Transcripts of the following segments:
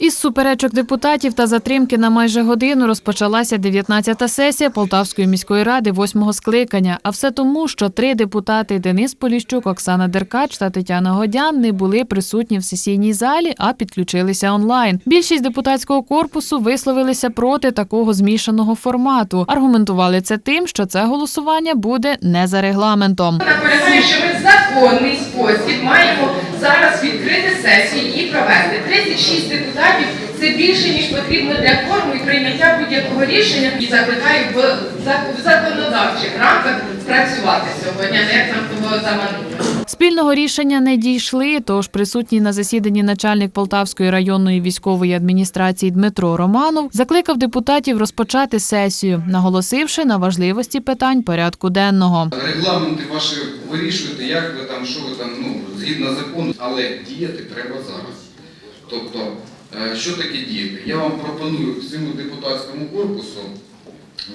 Із суперечок депутатів та затримки на майже годину розпочалася 19-та сесія Полтавської міської ради восьмого скликання. А все тому, що три депутати Денис Поліщук, Оксана Деркач та Тетяна Годян не були присутні в сесійній залі, а підключилися онлайн. Більшість депутатського корпусу висловилися проти такого змішаного формату. Аргументували це тим, що це голосування буде не за регламентом. Наполягаю, що ми в законний спосіб маємо зараз відкрити сесію і провести. 36 депутатів це більше, ніж потрібно для форму і прийняття будь-якого рішення. І закликаю в в законодавчих рамках працювати сьогодні, а не як нам того заманули. Спільного рішення не дійшли, тож присутній на засіданні начальник Полтавської районної військової адміністрації Дмитро Романов закликав депутатів розпочати сесію, наголосивши на важливості питань порядку денного. Регламенти ваші вирішуєте, як ви там, що ви там, ну, згідно закону, але діяти треба зараз. Тобто, е, що таке діяти? Я вам пропоную всьому депутатському корпусу,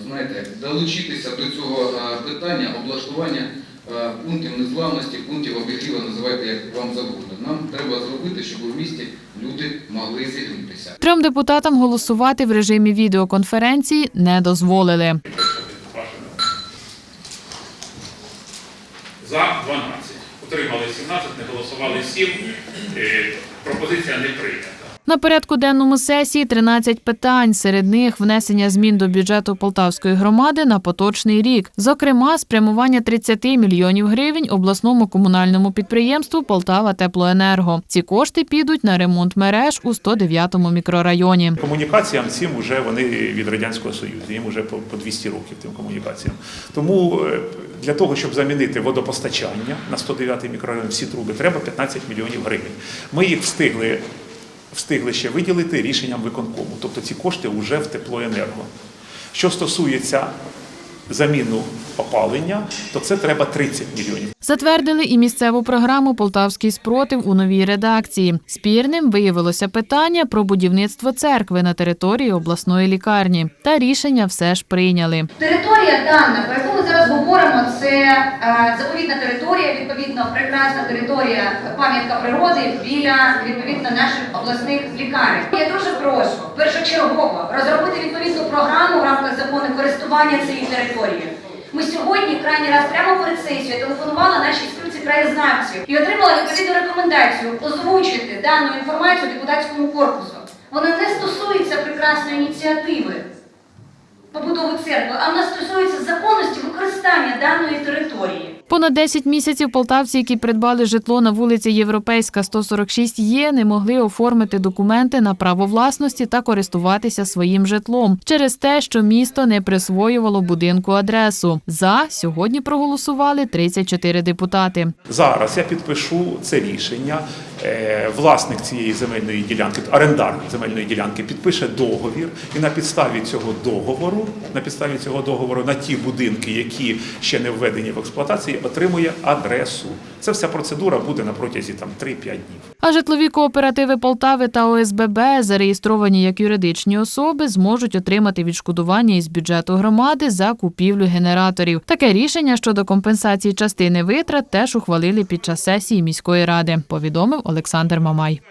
знаєте, долучитися до цього е, питання облаштування е, пунктів незламності, пунктів обігріва, називайте як вам завгодно. Нам треба зробити, щоб у місті люди могли зігрітися. Трьом депутатам голосувати в режимі відеоконференції не дозволили. За 12. Утримали 17, не голосували 7. Е, Пропозиція не прийнята. На порядку денному сесії 13 питань. Серед них внесення змін до бюджету Полтавської громади на поточний рік. Зокрема, спрямування 30 мільйонів гривень обласному комунальному підприємству Полтава Теплоенерго. Ці кошти підуть на ремонт мереж у 109-му мікрорайоні. Комунікаціям цим вже вони від Радянського Союзу, їм вже по по 200 років тим комунікаціям. Тому е, для того, щоб замінити водопостачання на 109 мікрорайон, всі труби, треба 15 мільйонів гривень. Ми їх встигли, встигли ще виділити рішенням виконкому. Тобто ці кошти вже в теплоенерго. Що стосується заміну опалення, то це треба 30 мільйонів. Затвердили і місцеву програму Полтавський спротив у новій редакції. Спірним виявилося питання про будівництво церкви на території обласної лікарні. Та рішення все ж прийняли. Територія дана, про яку ми зараз говоримо, це е, заповідна територія, відповідно, прекрасна територія, пам'ятка природи біля відповідно наших обласних лікарень. Я дуже прошу першочергово розробити відповідну програму в рамках закону користування цією території. Ми сьогодні крайній раз прямо перед сесією телефонували нашій спілці краєзнавців і отримали відповідну рекомендацію озвучити дану інформацію депутатському корпусу. Вона не стосується прекрасної ініціативи побудови церкви, а вона стосується законності використання даної території. Понад 10 місяців полтавці, які придбали житло на вулиці Європейська 146 є, не могли оформити документи на право власності та користуватися своїм житлом через те, що місто не присвоювало будинку адресу. За сьогодні проголосували 34 депутати. Зараз я підпишу це рішення. Е, Власник цієї земельної ділянки, орендар земельної ділянки, підпише договір, і на підставі цього договору, на підставі цього договору, на ті будинки, які ще не введені в експлуатації, отримує адресу. Це вся процедура буде на протязі там 3-5 днів. А житлові кооперативи Полтави та ОСББ, зареєстровані як юридичні особи, зможуть отримати відшкодування із бюджету громади за купівлю генераторів. Таке рішення щодо компенсації частини витрат теж ухвалили під час сесії міської ради. Повідомив Олександр Мамай.